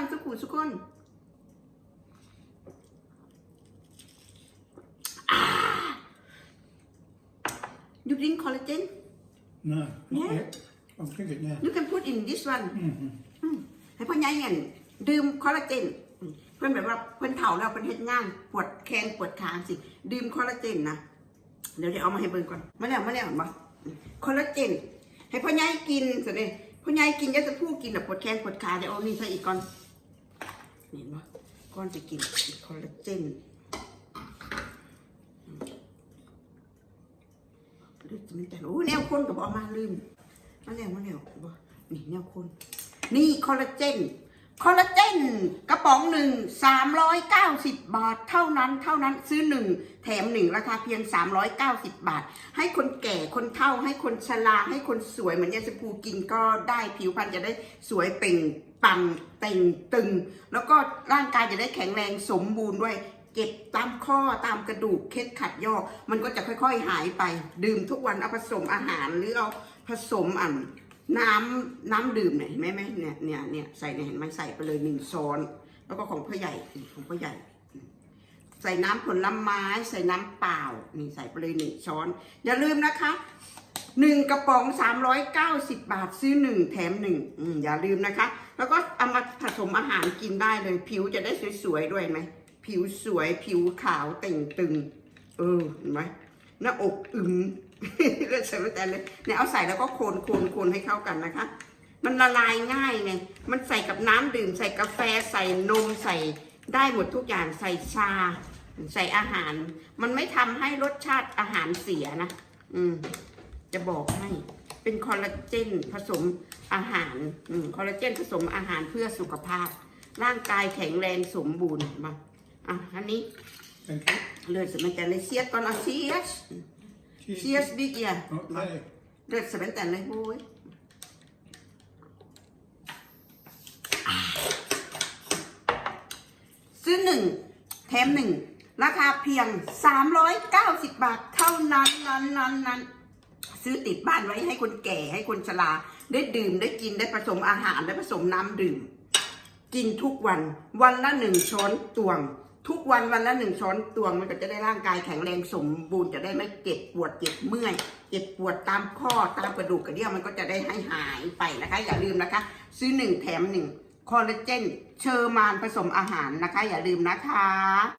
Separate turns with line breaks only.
องสุขุสุกคนอ่า you drink collagen
No, not
Yeah.
yet. I'll drink it now.
you can put in this one
Mm-hmm.
อืมให้พ่อใหญ่เงินดื่มคอลลาเจนอืมเพื่อนแบบว่าเพื่อนเฒ่าแล้วเพื่อนเฮ็ดงาน ปวดแขนปวดขาสิดื่มคอลลาเจนนะ เดี๋ยวเดี๋ยวเอามาให้เบิ่งก่อน มาแล้วมาแล้วมาคอลลาเจน ให้พ่อใหญ่กินสิเนี่ยพ่อใหญ่กินยาจะพูดกินแบบปวดแขนปวดขาเดี๋ยวเอานี่ใส่อีกก่อน นี่เนาะก้อนจะกินคอลลาเจนลืมจะมันแต่โอ้แนวคนกับออกมาลืมมาแล้วมาแล้วบ่นี่แนวคน นี่คอลลาเจน คอลลาเจนกระป๋องหนึ่งสามร้อยเก้าสิบบาท เท่านั้นเท่านั้นซื้อหนึ่งแถมหนึ่งราคาเพียงสามร้อยเก้าสิบบาท ให้คนแก่คนเฒ่าให้คนชราให้คนสวยเหมือนยาสปูกินก็ได้ผิวพรรณจะได้สวยเปล่งปลังเต่งตึง แล้วก็ร่างกายจะได้แข็งแรงสมบูรณ์ด้วยเจ็บตามข้อตามกระดูกเคล็ดขัดยอกมันก็จะค่อยๆหายไป ดื่มทุกวันเอาผสมอาหารหรือเอาผสมอ่ำ น้ำน้ำดื่มเนี่ยเห็นไหมไหมเนี่ยเนี่ยเนี่ยใส่เนี่ยเห็นไหมใส่ไปเลยหนึ่งช้อน แล้วก็ของพ่อใหญ่อีกของพ่อใหญ่ ใส่น้ำผลไม้ ใส่น้ำเปล่านี่ใส่ไปเลยหนึ่งช้อน อย่าลืมนะคะหนึ่งกระป๋อง390บบาทซื้อหนึ่งแถมหนึ่งอย่าลืมนะคะ แล้วก็เอามาผสมอาหารกินได้เลย ผิวจะได้สวยๆด้วยไหมผิวสวยผิวขาวเต่งตึง เออเห็นไหม หน้าอกอึมเลือดใส่ไปแต่เลยเนี่ยเอาใส่แล้วก็โคนโคนโคนให้เข้ากันนะคะ มันละลายง่ายไงมันใส่กับน้ำดื่ม ใส่กาแฟใส่นมใส่ได้หมดทุกอย่างใส่ชา ใส่อาหาร มันไม่ทำให้รสชาติอาหารเสียนะอืม จะบอกให้เป็นคอลลาเจนผสมอาหารอืมคอลลาเจนผสมอาหารเพื่อสุขภาพ ร่างกายแข็งแรงสมบูรณ์มาอะอันนี้
Thank you.
เลือดสมันแต่เลยเสียดก่อนเอาเสียดเสียดบิ๊กเอีย
Okay.
เลือดสมันแต่เลยโอ้ยอ่าซื้อหนึ่งแถมหนึ่งราคาเพียง 390 บาทเท่านั้นนั้นนั้นนั้นซื้อติดบ้านไว้ให้คนแก่ให้คนชราได้ดื่มได้กินได้ผสมอาหารได้ผสมน้ำดื่ม กินทุกวันวันละหนึ่งช้อนตวง ทุกวันวันละหนึ่งช้อนตวงมันก็จะได้ร่างกายแข็งแรงสมบูรณ์จะได้ไม่เจ็บปวดเจ็บเมื่อยเจ็บปวดตามข้อตามกระดูกกระเดี่ยวมันก็จะได้ให้หายไปนะคะ อย่าลืมนะคะ ซื้อหนึ่งแถมหนึ่งคอลลาเจนเชอร์มานผสมอาหารนะคะ อย่าลืมนะคะ